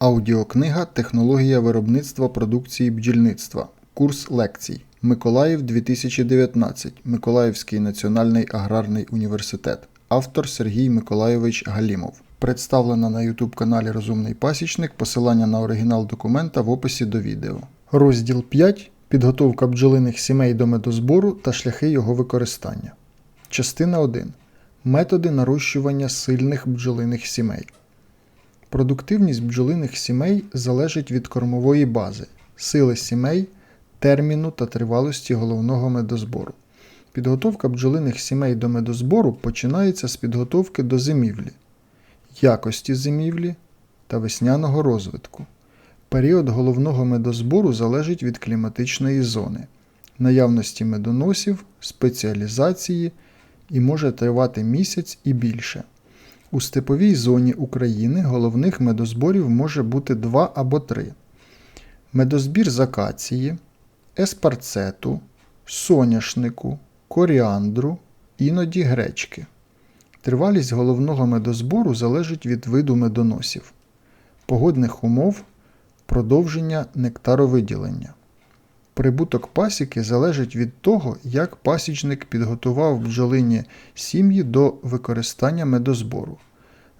Аудіокнига Технологія виробництва продукції бджільництва. Курс лекцій. Миколаїв 2019. Миколаївський національний аграрний університет. Автор Сергій Миколайович Галімов. Представлена на YouTube каналі Розумний Пасічник. Посилання на оригінал документа в описі до відео. Розділ 5. Підготовка бджолиних сімей до медозбору та шляхи його використання. Частина 1. Методи нарощування сильних бджолиних сімей. Продуктивність бджолиних сімей залежить від кормової бази, сили сімей, терміну та тривалості головного медозбору. Підготовка бджолиних сімей до медозбору починається з підготовки до зимівлі, якості зимівлі та весняного розвитку. Період головного медозбору залежить від кліматичної зони, наявності медоносів, спеціалізації і може тривати місяць і більше. У степовій зоні України головних медозборів може бути два або три: медозбір з акації, еспарцету, соняшнику, коріандру, іноді гречки. Тривалість головного медозбору залежить від виду медоносів, погодних умов, продовження нектаровиділення. Прибуток пасіки залежить від того, як пасічник підготував бджолині сім'ї до використання медозбору.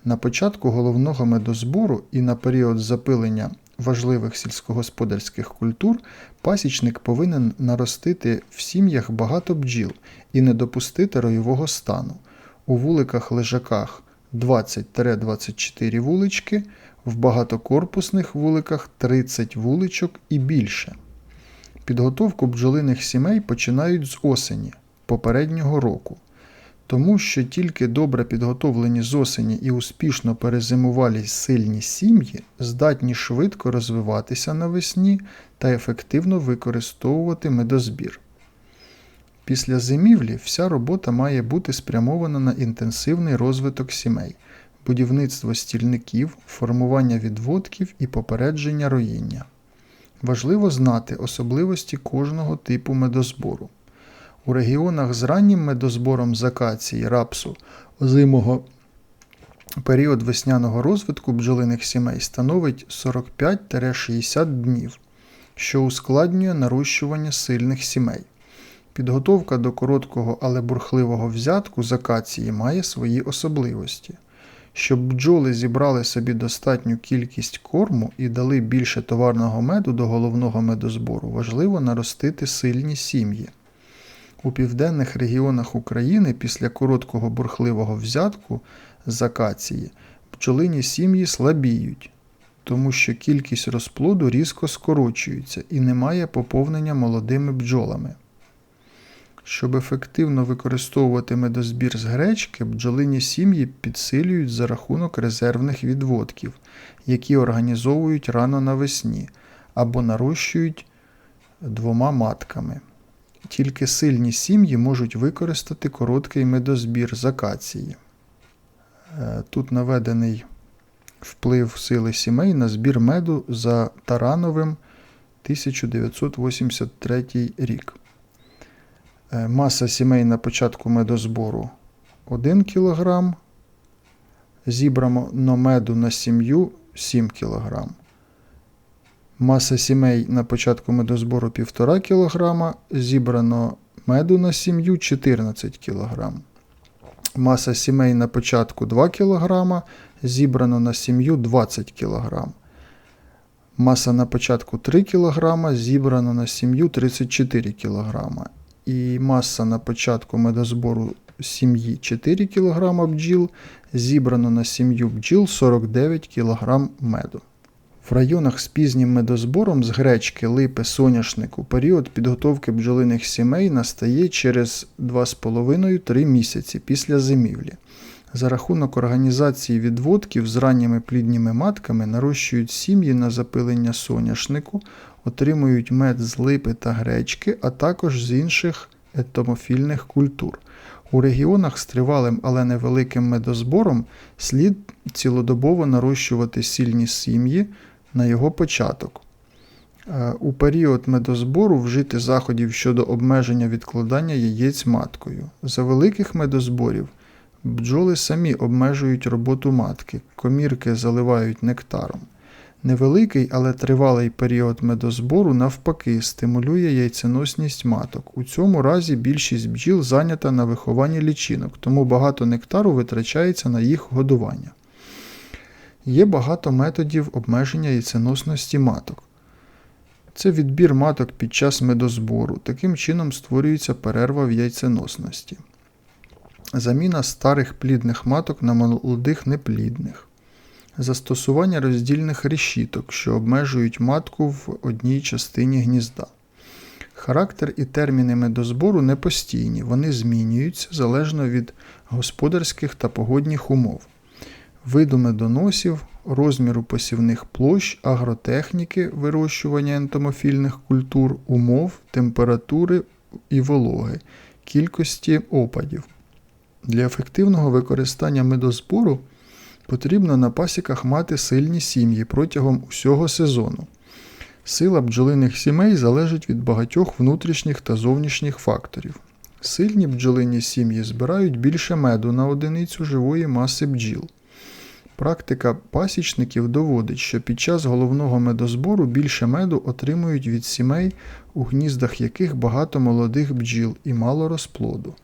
На початку головного медозбору і на період запилення важливих сільськогосподарських культур пасічник повинен наростити в сім'ях багато бджіл і не допустити роєвого стану. У вуликах-лежаках 20-24 вулички, в багатокорпусних вуликах 30 вуличок і більше. Підготовку бджолиних сімей починають з осені попереднього року, тому що тільки добре підготовлені з осені і успішно перезимувалі сильні сім'ї здатні швидко розвиватися навесні та ефективно використовувати медозбір. Після зимівлі вся робота має бути спрямована на інтенсивний розвиток сімей, будівництво стільників, формування відводків і попередження роїння. Важливо знати особливості кожного типу медозбору. У регіонах з раннім медозбором з акації, рапсу, озимого період весняного розвитку бджолиних сімей становить 45-60 днів, що ускладнює нарощування сильних сімей. Підготовка до короткого, але бурхливого взятку з акації має свої особливості. Щоб бджоли зібрали собі достатню кількість корму і дали більше товарного меду до головного медозбору, важливо наростити сильні сім'ї. У південних регіонах України після короткого бурхливого взятку з акації бджолині сім'ї слабіють, тому що кількість розплоду різко скорочується і немає поповнення молодими бджолами. Щоб ефективно використовувати медозбір з гречки, бджолині сім'ї підсилюють за рахунок резервних відводків, які організовують рано навесні або нарощують двома матками. Тільки сильні сім'ї можуть використати короткий медозбір з акації. Е, тут наведений вплив сили сімей на збір меду за Тарановим 1983 рік. Е, маса сімей на початку медозбору 1 кг. Зібрано меду на сім'ю 7 кг. Маса сімей на початку медозбору 1,5 кг. Зібрано меду на сім'ю 14 кг. Маса сімей на початку 2 кг. Зібрано на сім'ю 20 кг. Маса на початку 3 кг. Зібрано на сім'ю 34 кг і маса на початку медозбору сім'ї 4 кг бджіл, зібрано на сім'ю бджіл 49 кг меду. В районах з пізнім медозбором з гречки, липи, соняшнику період підготовки бджолиних сімей настає через 2,5-3 місяці після зимівлі. За рахунок організації відводків з ранніми плідніми матками нарощують сім'ї на запилення соняшнику, отримують мед з липи та гречки, а також з інших етомофільних культур. У регіонах з тривалим, але невеликим медозбором слід цілодобово нарощувати сильні сім'ї на його початок. Е, у період медозбору вжити заходів щодо обмеження відкладання яєць маткою. За великих медозборів бджоли самі обмежують роботу матки, комірки заливають нектаром. Невеликий, але тривалий період медозбору навпаки стимулює яйценосність маток. У цьому разі більшість бджіл зайнята на вихованні лічинок, тому багато нектару витрачається на їх годування. Є багато методів обмеження яйценосності маток. Це відбір маток під час медозбору. Таким чином створюється перерва в яйценосності. Заміна старих плідних маток на молодих неплідних. Застосування роздільних решіток, що обмежують матку в одній частині гнізда. Характер і терміни медозбору непостійні, вони змінюються залежно від господарських та погодних умов, виду медоносів, розміру посівних площ, агротехніки вирощування ентомофільних культур, умов, температури і вологи, кількості опадів. Для ефективного використання медозбору потрібно на пасіках мати сильні сім'ї протягом усього сезону. Сила бджолиних сімей залежить від багатьох внутрішніх та зовнішніх факторів. Сильні бджолині сім'ї збирають більше меду на одиницю живої маси бджіл. Практика пасічників доводить, що під час головного медозбору більше меду отримують від сімей, у гніздах яких багато молодих бджіл і мало розплоду.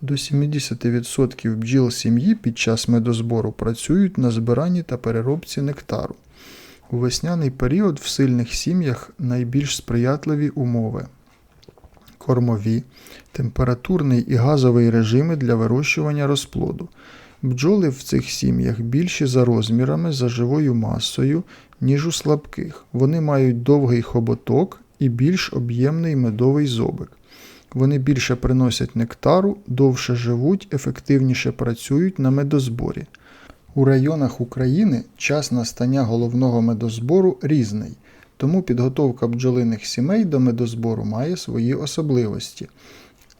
До 70% бджіл сім'ї під час медозбору працюють на збиранні та переробці нектару. У весняний період в сильних сім'ях найбільш сприятливі умови кормові, температурний і газовий режими для вирощування розплоду. Бджоли в цих сім'ях більші за розмірами, за живою масою, ніж у слабких. Вони мають довгий хоботок і більш об'ємний медовий зобик. Вони більше приносять нектару, довше живуть, ефективніше працюють на медозборі. У районах України час настання головного медозбору різний, тому підготовка бджолиних сімей до медозбору має свої особливості.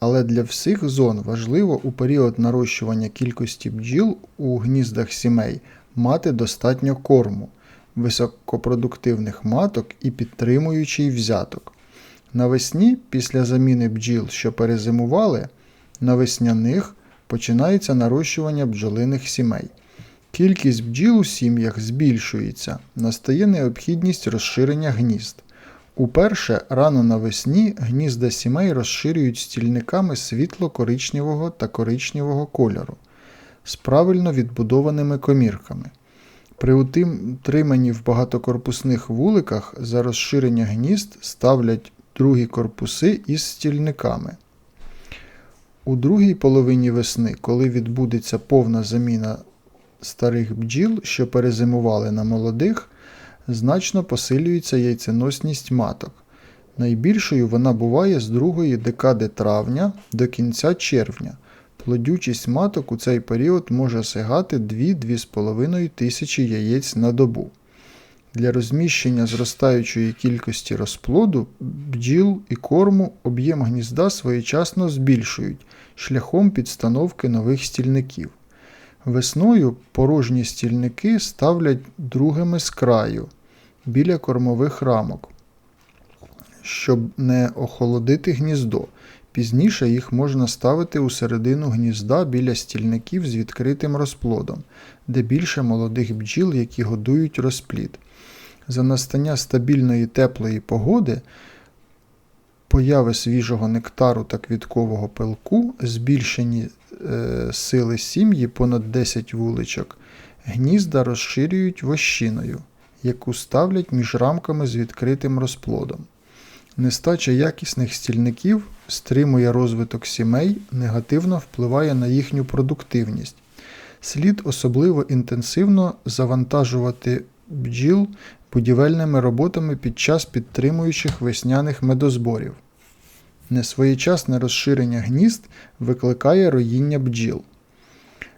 Але для всіх зон важливо у період нарощування кількості бджіл у гніздах сімей мати достатньо корму, високопродуктивних маток і підтримуючий взяток. Навесні, після заміни бджіл, що перезимували, на весняних починається нарощування бджолиних сімей. Кількість бджіл у сім'ях збільшується, настає необхідність розширення гнізд. Уперше рано навесні гнізда сімей розширюють стільниками світло-коричневого та коричневого кольору з правильно відбудованими комірками. При утриманні в багатокорпусних вуликах за розширення гнізд ставлять другі корпуси із стільниками. У другій половині весни, коли відбудеться повна заміна старих бджіл, що перезимували на молодих, значно посилюється яйценосність маток. Найбільшою вона буває з другої декади травня до кінця червня. Плодючість маток у цей період може сягати 2-2,5 тисячі яєць на добу. Для розміщення зростаючої кількості розплоду, бджіл і корму об'єм гнізда своєчасно збільшують шляхом підстановки нових стільників. Весною порожні стільники ставлять другими з краю біля кормових рамок, щоб не охолодити гніздо. Пізніше їх можна ставити у середину гнізда біля стільників з відкритим розплодом, де більше молодих бджіл, які годують розплід. За настання стабільної теплої погоди, появи свіжого нектару та квіткового пилку, збільшені е, сили сім'ї понад 10 вуличок, гнізда розширюють вощиною, яку ставлять між рамками з відкритим розплодом. Нестача якісних стільників стримує розвиток сімей, негативно впливає на їхню продуктивність. Слід особливо інтенсивно завантажувати бджіл будівельними роботами під час підтримуючих весняних медозборів. Несвоєчасне розширення гнізд викликає роїння бджіл.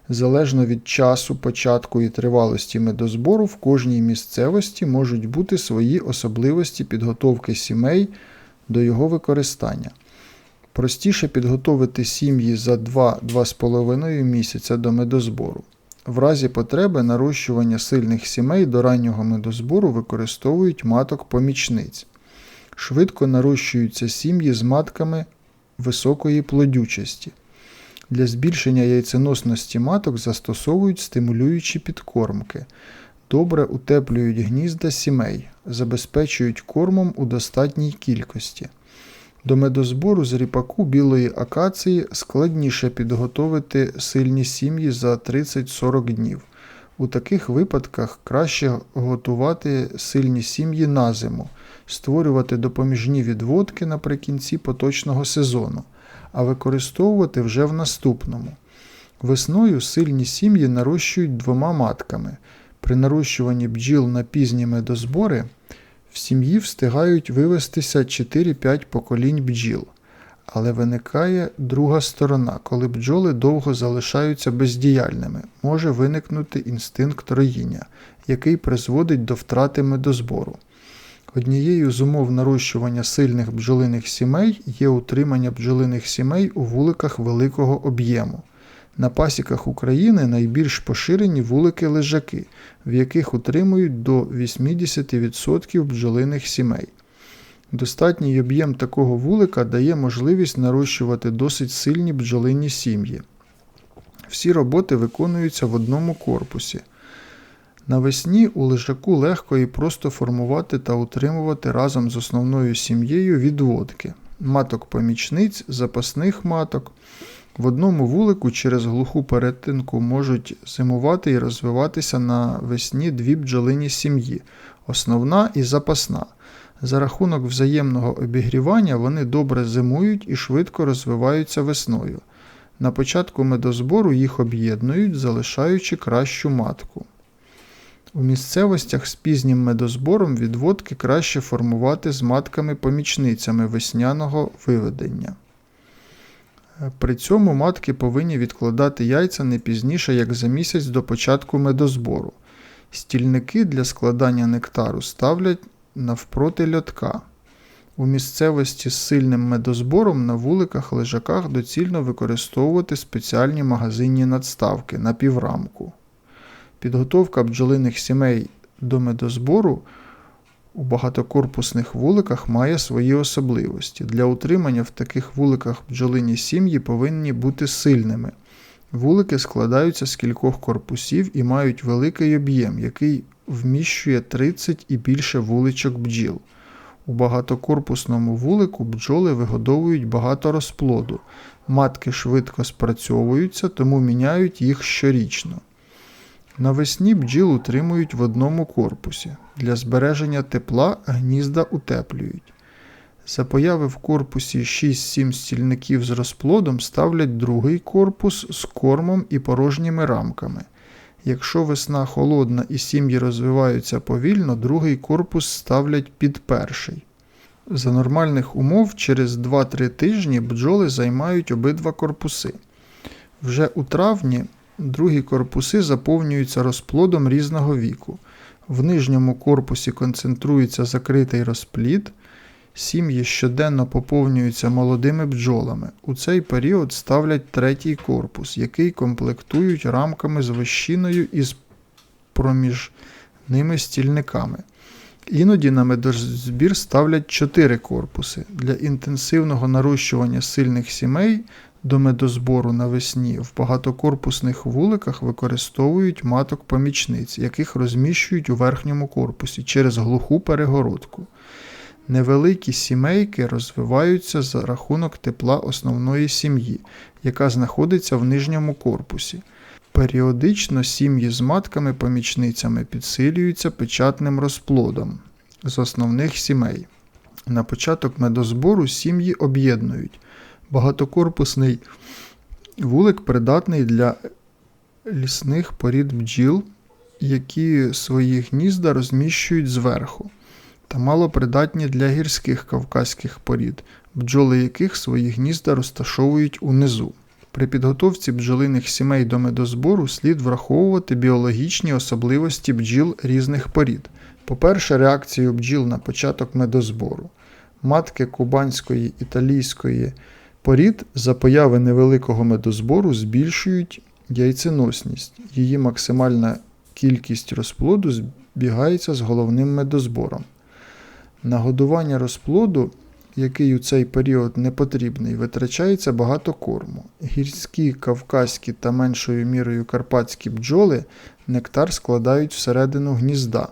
Залежно від часу, початку і тривалості медозбору, в кожній місцевості можуть бути свої особливості підготовки сімей до його використання. Простіше підготовити сім'ї за 2-2,5 місяця до медозбору. В разі потреби нарощування сильних сімей до раннього медозбору використовують маток помічниць. Швидко нарощуються сім'ї з матками високої плодючості. Для збільшення яйценосності маток застосовують стимулюючі підкормки. добре утеплюють гнізда сімей, забезпечують кормом у достатній кількості. До медозбору з ріпаку білої акації складніше підготовити сильні сім'ї за 30-40 днів. У таких випадках краще готувати сильні сім'ї на зиму, створювати допоміжні відводки наприкінці поточного сезону, а використовувати вже в наступному. Весною сильні сім'ї нарощують двома матками. При нарощуванні бджіл на пізні медозбори в сім'ї встигають вивестися 4-5 поколінь бджіл. Але виникає друга сторона, коли бджоли довго залишаються бездіяльними, може виникнути інстинкт роїння, який призводить до втрати медозбору. Однією з умов нарощування сильних бджолиних сімей є утримання бджолиних сімей у вуликах великого об'єму. На пасіках України найбільш поширені вулики лежаки, в яких утримують до 80% бджолиних сімей. Достатній об'єм такого вулика дає можливість нарощувати досить сильні бджолині сім'ї. Всі роботи виконуються в одному корпусі. Навесні у лежаку легко і просто формувати та утримувати разом з основною сім'єю відводки, маток помічниць, запасних маток. В одному вулику через глуху перетинку можуть зимувати і розвиватися навесні дві бджолині сім'ї основна і запасна. За рахунок взаємного обігрівання вони добре зимують і швидко розвиваються весною. На початку медозбору їх об'єднують, залишаючи кращу матку. У місцевостях з пізнім медозбором відводки краще формувати з матками-помічницями весняного виведення. При цьому матки повинні відкладати яйця не пізніше, як за місяць до початку медозбору. Стільники для складання нектару ставлять навпроти льотка. У місцевості з сильним медозбором на вуликах лежаках доцільно використовувати спеціальні магазинні надставки на піврамку. Підготовка бджолиних сімей до медозбору у багатокорпусних вуликах має свої особливості. Для утримання в таких вуликах бджолині сім'ї повинні бути сильними. Вулики складаються з кількох корпусів і мають великий об'єм, який вміщує 30 і більше вуличок бджіл. У багатокорпусному вулику бджоли вигодовують багато розплоду. Матки швидко спрацьовуються, тому міняють їх щорічно. Навесні бджіл утримують в одному корпусі. Для збереження тепла гнізда утеплюють. За появи в корпусі 6-7 стільників з розплодом ставлять другий корпус з кормом і порожніми рамками. Якщо весна холодна і сім'ї розвиваються повільно, другий корпус ставлять під перший. За нормальних умов через 2-3 тижні бджоли займають обидва корпуси. Вже у травні другі корпуси заповнюються розплодом різного віку. В нижньому корпусі концентрується закритий розплід. Сім'ї щоденно поповнюються молодими бджолами. У цей період ставлять третій корпус, який комплектують рамками з вощиною із проміжними стільниками. Іноді на медозбір ставлять чотири корпуси. Для інтенсивного нарощування сильних сімей до медозбору навесні в багатокорпусних вуликах використовують маток помічниць, яких розміщують у верхньому корпусі через глуху перегородку. Невеликі сімейки розвиваються за рахунок тепла основної сім'ї, яка знаходиться в нижньому корпусі. Періодично сім'ї з матками-помічницями підсилюються печатним розплодом з основних сімей. На початок медозбору сім'ї об'єднують. Багатокорпусний вулик придатний для лісних порід бджіл, які свої гнізда розміщують зверху та малопридатні для гірських кавказьких порід, бджоли яких свої гнізда розташовують унизу. При підготовці бджолиних сімей до медозбору слід враховувати біологічні особливості бджіл різних порід. По-перше, реакцію бджіл на початок медозбору. Матки кубанської італійської порід за появи невеликого медозбору збільшують яйценосність. Її максимальна кількість розплоду збігається з головним медозбором. Нагодування розплоду який у цей період не потрібний, витрачається багато корму. Гірські, кавказькі та меншою мірою карпатські бджоли нектар складають всередину гнізда,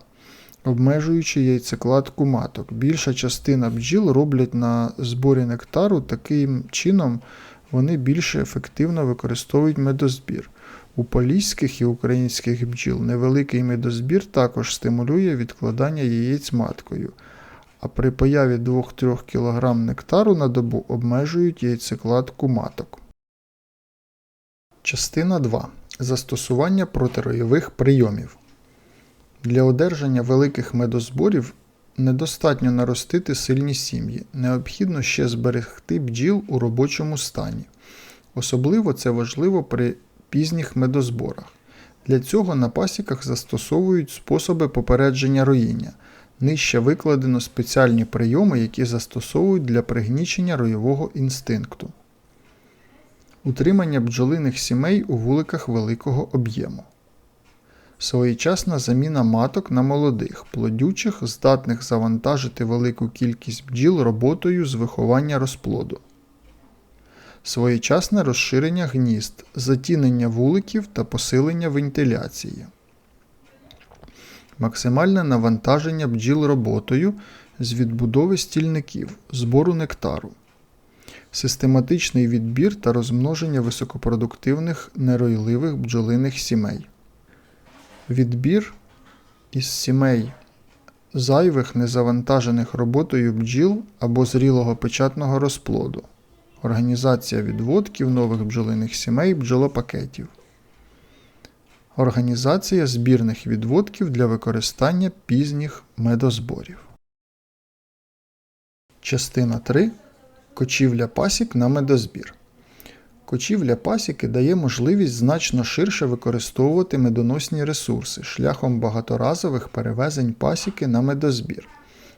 обмежуючи яйцекладку маток. Більша частина бджіл роблять на зборі нектару таким чином вони більше ефективно використовують медозбір. У поліських і українських бджіл невеликий медозбір також стимулює відкладання яєць маткою, а при появі 2-3 кг нектару на добу обмежують яйцекладку маток. Частина 2. Застосування протироєвих прийомів. Для одержання великих медозборів недостатньо наростити сильні сім'ї, необхідно ще зберегти бджіл у робочому стані. Особливо це важливо при пізніх медозборах. Для цього на пасіках застосовують способи попередження роїння. Нижче викладено спеціальні прийоми, які застосовують для пригнічення ройового інстинкту. Утримання бджолиних сімей у вуликах великого об'єму. Своєчасна заміна маток на молодих, плодючих, здатних завантажити велику кількість бджіл роботою з виховання розплоду. Своєчасне розширення гнізд, затінення вуликів та посилення вентиляції. Максимальне навантаження бджіл роботою з відбудови стільників, збору нектару. Систематичний відбір та розмноження високопродуктивних неройливих бджолиних сімей. Відбір із сімей зайвих незавантажених роботою бджіл або зрілого печатного розплоду. Організація відводків нових бджолиних сімей бджолопакетів. Організація збірних відводків для використання пізніх медозборів. Частина 3. Кочівля пасік на медозбір. Кочівля пасіки дає можливість значно ширше використовувати медоносні ресурси шляхом багаторазових перевезень пасіки на медозбір,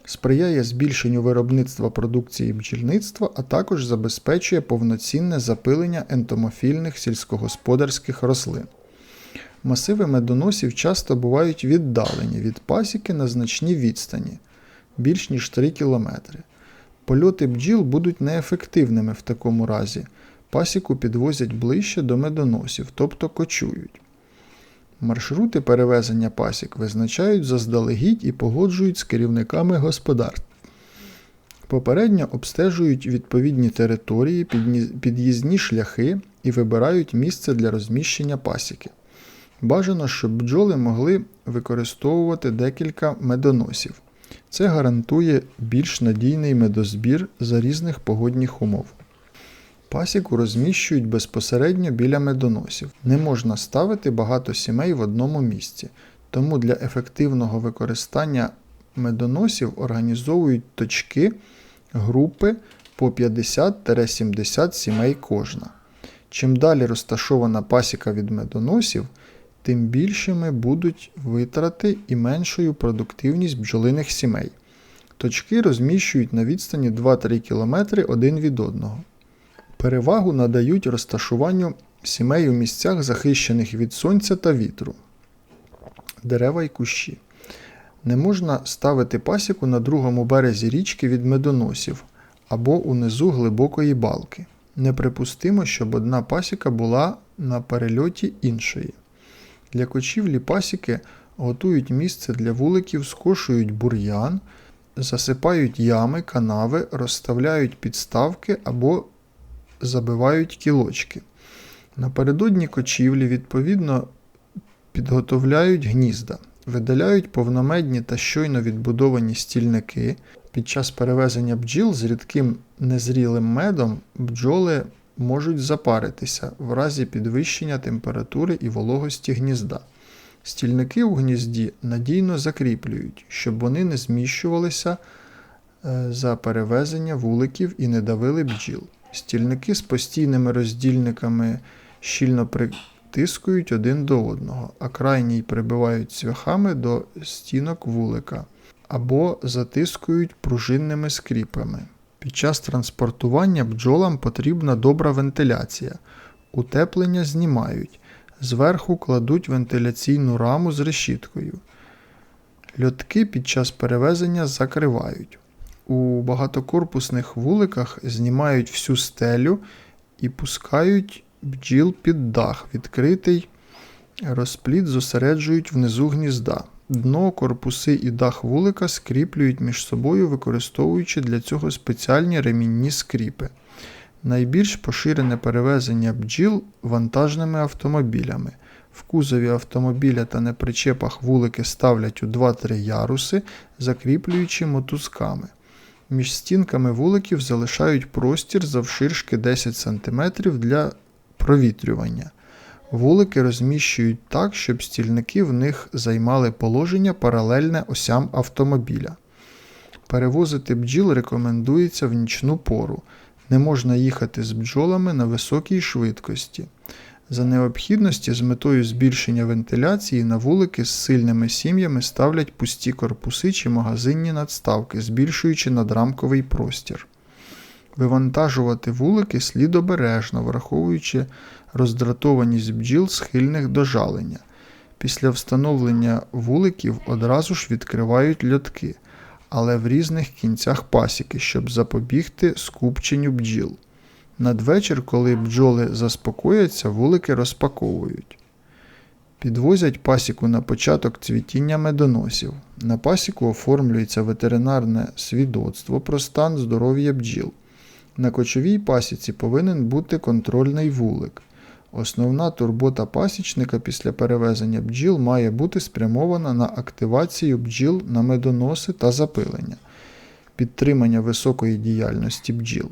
сприяє збільшенню виробництва продукції бджільництва, а також забезпечує повноцінне запилення ентомофільних сільськогосподарських рослин. Масиви медоносів часто бувають віддалені від пасіки на значній відстані більш ніж 3 км. Польоти бджіл будуть неефективними в такому разі. Пасіку підвозять ближче до медоносів, тобто кочують. Маршрути перевезення пасік визначають заздалегідь і погоджують з керівниками господарств. Попередньо обстежують відповідні території, під'їзні шляхи і вибирають місце для розміщення пасіки. Бажано, щоб бджоли могли використовувати декілька медоносів. Це гарантує більш надійний медозбір за різних погодних умов. Пасіку розміщують безпосередньо біля медоносів. Не можна ставити багато сімей в одному місці, тому для ефективного використання медоносів організовують точки, групи по 50-70 сімей кожна. Чим далі розташована пасіка від медоносів, тим більшими будуть витрати і меншою продуктивність бджолиних сімей. Точки розміщують на відстані 2-3 км один від одного. Перевагу надають розташуванню сімей у місцях, захищених від сонця та вітру, дерева й кущі. Не можна ставити пасіку на другому березі річки від медоносів або унизу глибокої балки. Неприпустимо, щоб одна пасіка була на перельоті іншої. Для кочівлі пасіки готують місце для вуликів, скошують бур'ян, засипають ями, канави, розставляють підставки або забивають кілочки. Напередодні кочівлі, відповідно, підготовляють гнізда, видаляють повномедні та щойно відбудовані стільники. Під час перевезення бджіл з рідким незрілим медом бджоли можуть запаритися в разі підвищення температури і вологості гнізда. Стільники у гнізді надійно закріплюють, щоб вони не зміщувалися е, за перевезення вуликів і не давили бджіл. Стільники з постійними роздільниками щільно притискують один до одного, а крайній прибивають цвяхами до стінок вулика або затискують пружинними скріпами. Під час транспортування бджолам потрібна добра вентиляція. Утеплення знімають. Зверху кладуть вентиляційну раму з решіткою. Льотки під час перевезення закривають. У багатокорпусних вуликах знімають всю стелю і пускають бджіл під дах, відкритий розплід зосереджують внизу гнізда. Дно, корпуси і дах вулика скріплюють між собою, використовуючи для цього спеціальні ремінні скріпи. Найбільш поширене перевезення бджіл вантажними автомобілями. В кузові автомобіля та на причепах вулики ставлять у 2-3 яруси, закріплюючи мотузками. Між стінками вуликів залишають простір завширшки 10 см для провітрювання. Вулики розміщують так, щоб стільники в них займали положення паралельне осям автомобіля. Перевозити бджіл рекомендується в нічну пору. Не можна їхати з бджолами на високій швидкості. За необхідності з метою збільшення вентиляції на вулики з сильними сім'ями ставлять пусті корпуси чи магазинні надставки, збільшуючи надрамковий простір. Вивантажувати вулики слід обережно, враховуючи роздратованість бджіл, схильних до жалення. Після встановлення вуликів одразу ж відкривають льотки, але в різних кінцях пасіки, щоб запобігти скупченню бджіл. Надвечір, коли бджоли заспокояться, вулики розпаковують. Підвозять пасіку на початок цвітіння медоносів. На пасіку оформлюється ветеринарне свідоцтво про стан здоров'я бджіл. На кочовій пасіці повинен бути контрольний вулик. Основна турбота пасічника після перевезення бджіл має бути спрямована на активацію бджіл на медоноси та запилення, підтримання високої діяльності бджіл.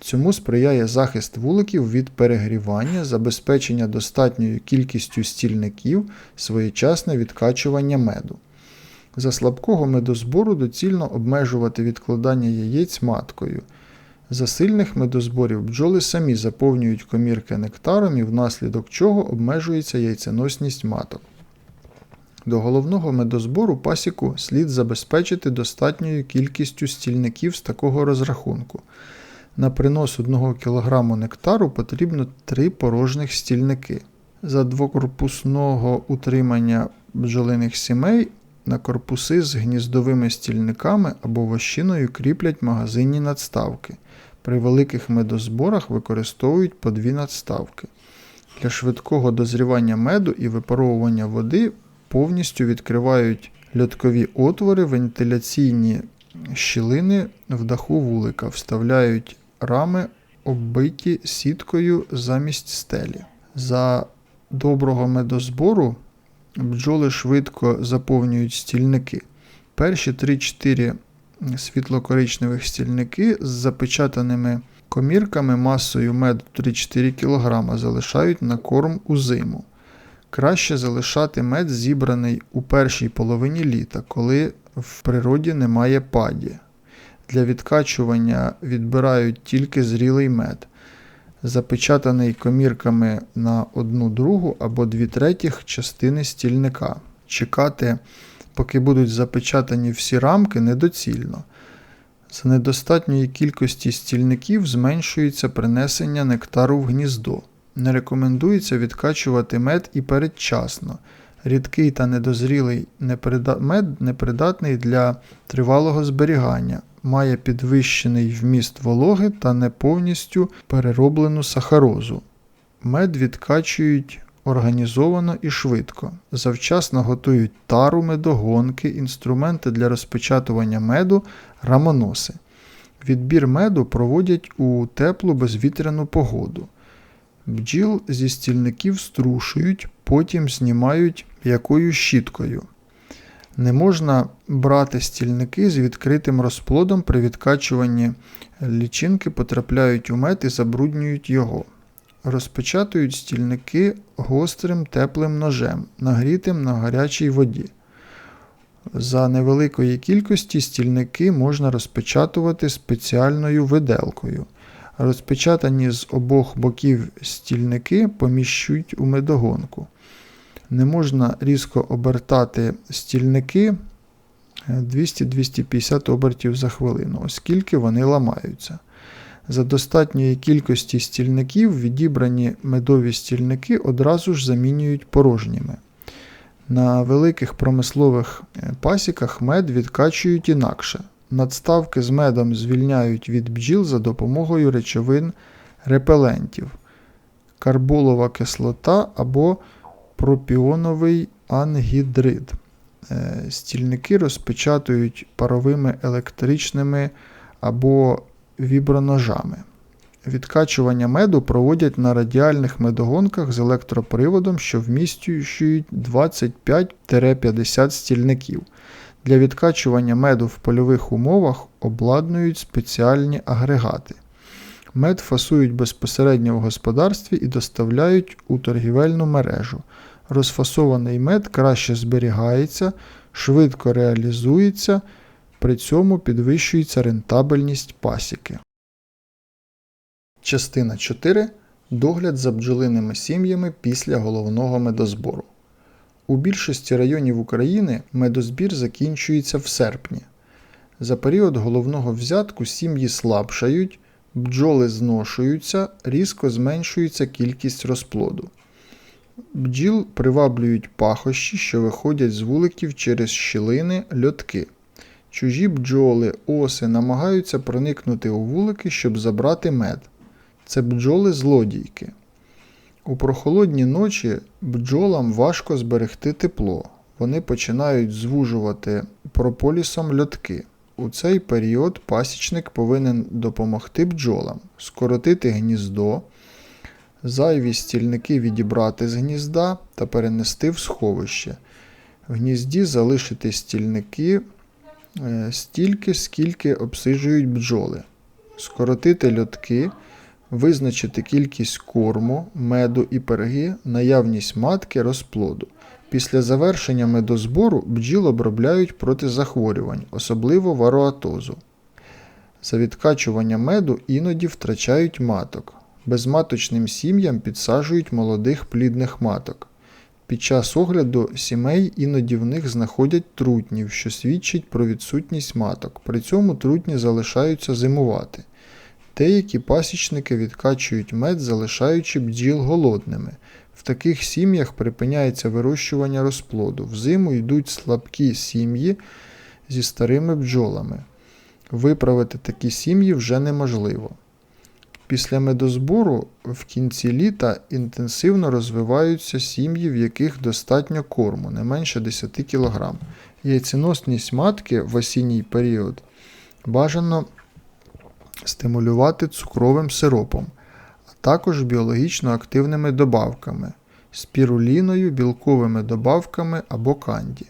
Цьому сприяє захист вуликів від перегрівання, забезпечення достатньою кількістю стільників, своєчасне відкачування меду. За слабкого медозбору доцільно обмежувати відкладання яєць маткою. За сильних медозборів бджоли самі заповнюють комірки нектаром і внаслідок чого обмежується яйценосність маток. До головного медозбору пасіку слід забезпечити достатньою кількістю стільників з такого розрахунку. На принос 1 кг нектару потрібно 3 порожніх стільники. За двокорпусного утримання бджолиних сімей на корпуси з гніздовими стільниками або вощиною кріплять магазинні надставки. При великих медозборах використовують по дві надставки. Для швидкого дозрівання меду і випаровування води повністю відкривають льоткові отвори, вентиляційні щілини в даху вулика, вставляють рами, оббиті сіткою замість стелі. За доброго медозбору бджоли швидко заповнюють стільники. Перші 3-4 світло-коричневих стільники з запечатаними комірками масою меду 3-4 кг залишають на корм у зиму. Краще залишати мед, зібраний у першій половині літа, коли в природі немає паді. Для відкачування відбирають тільки зрілий мед, запечатаний комірками на одну другу або дві третіх частини стільника. Чекати поки будуть запечатані всі рамки, недоцільно. За недостатньої кількості стільників зменшується принесення нектару в гніздо. Не рекомендується відкачувати мед і передчасно. Рідкий та недозрілий мед непридатний для тривалого зберігання, має підвищений вміст вологи та не повністю перероблену сахарозу. Мед відкачують організовано і швидко. Завчасно готують тару медогонки, інструменти для розпечатування меду, рамоноси. Відбір меду проводять у теплу безвітряну погоду. Бджіл зі стільників струшують, потім знімають якою щіткою. Не можна брати стільники з відкритим розплодом при відкачуванні лічинки потрапляють у мед і забруднюють його. Розпечатують стільники гострим теплим ножем, нагрітим на гарячій воді. За невеликої кількості стільники можна розпечатувати спеціальною виделкою. Розпечатані з обох боків стільники поміщують у медогонку. Не можна різко обертати стільники 200-250 обертів за хвилину, оскільки вони ламаються. За достатньої кількості стільників відібрані медові стільники одразу ж замінюють порожніми. На великих промислових е, пасіках мед відкачують інакше. Надставки з медом звільняють від бджіл за допомогою речовин репелентів, карболова кислота або пропіоновий ангідрид. Е, Стільники розпечатують паровими електричними або віброножами. Відкачування меду проводять на радіальних медогонках з електроприводом, що вміщують 25-50 стільників. Для відкачування меду в польових умовах обладнують спеціальні агрегати. Мед фасують безпосередньо в господарстві і доставляють у торгівельну мережу. Розфасований мед краще зберігається, швидко реалізується, при цьому підвищується рентабельність пасіки. Частина 4. Догляд за бджолиними сім'ями після головного медозбору. У більшості районів України медозбір закінчується в серпні. За період головного взятку сім'ї слабшають, бджоли зношуються, різко зменшується кількість розплоду. Бджіл приваблюють пахощі, що виходять з вуликів через щілини льотки. Чужі бджоли, оси намагаються проникнути у вулики, щоб забрати мед. Це бджоли злодійки. У прохолодні ночі бджолам важко зберегти тепло. Вони починають звужувати прополісом льотки. У цей період пасічник повинен допомогти бджолам, скоротити гніздо, зайві стільники відібрати з гнізда та перенести в сховище. В гнізді залишити стільники е, стільки, скільки обсиджують бджоли, скоротити льотки, визначити кількість корму, меду і перги, наявність матки, розплоду. Після завершення медозбору бджіл обробляють проти захворювань, особливо вароатозу. За відкачування меду іноді втрачають маток. Безматочним сім'ям підсаджують молодих плідних маток. Під час огляду сімей іноді в них знаходять трутнів, що свідчить про відсутність маток. При цьому трутні залишаються зимувати. Деякі пасічники відкачують мед, залишаючи бджіл голодними. В таких сім'ях припиняється вирощування розплоду. Взиму йдуть слабкі сім'ї зі старими бджолами. Виправити такі сім'ї вже неможливо. Після медозбору в кінці літа інтенсивно розвиваються сім'ї, в яких достатньо корму, не менше 10 кг. Яйценосність матки в осінній період бажано стимулювати цукровим сиропом, також біологічно активними добавками, спіруліною, білковими добавками або канді.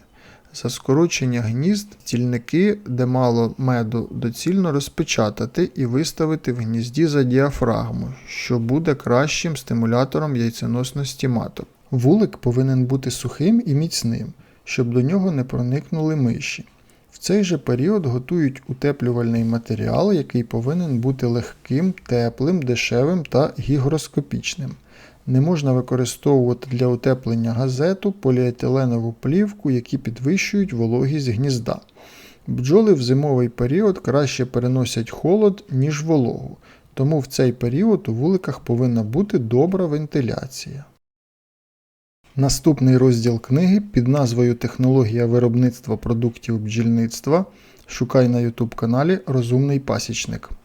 За скорочення гнізд стільники, де мало меду, доцільно розпечатати і виставити в гнізді за діафрагму, що буде кращим стимулятором яйценосності маток. Вулик повинен бути сухим і міцним, щоб до нього не проникнули миші. В цей же період готують утеплювальний матеріал, який повинен бути легким, теплим, дешевим та гігроскопічним. Не можна використовувати для утеплення газету, поліетиленову плівку, які підвищують вологість гнізда. Бджоли в зимовий період краще переносять холод, ніж вологу, тому в цей період у вуликах повинна бути добра вентиляція. Наступний розділ книги під назвою Технологія виробництва продуктів бджільництва. Шукай на YouTube каналі Розумний пасічник.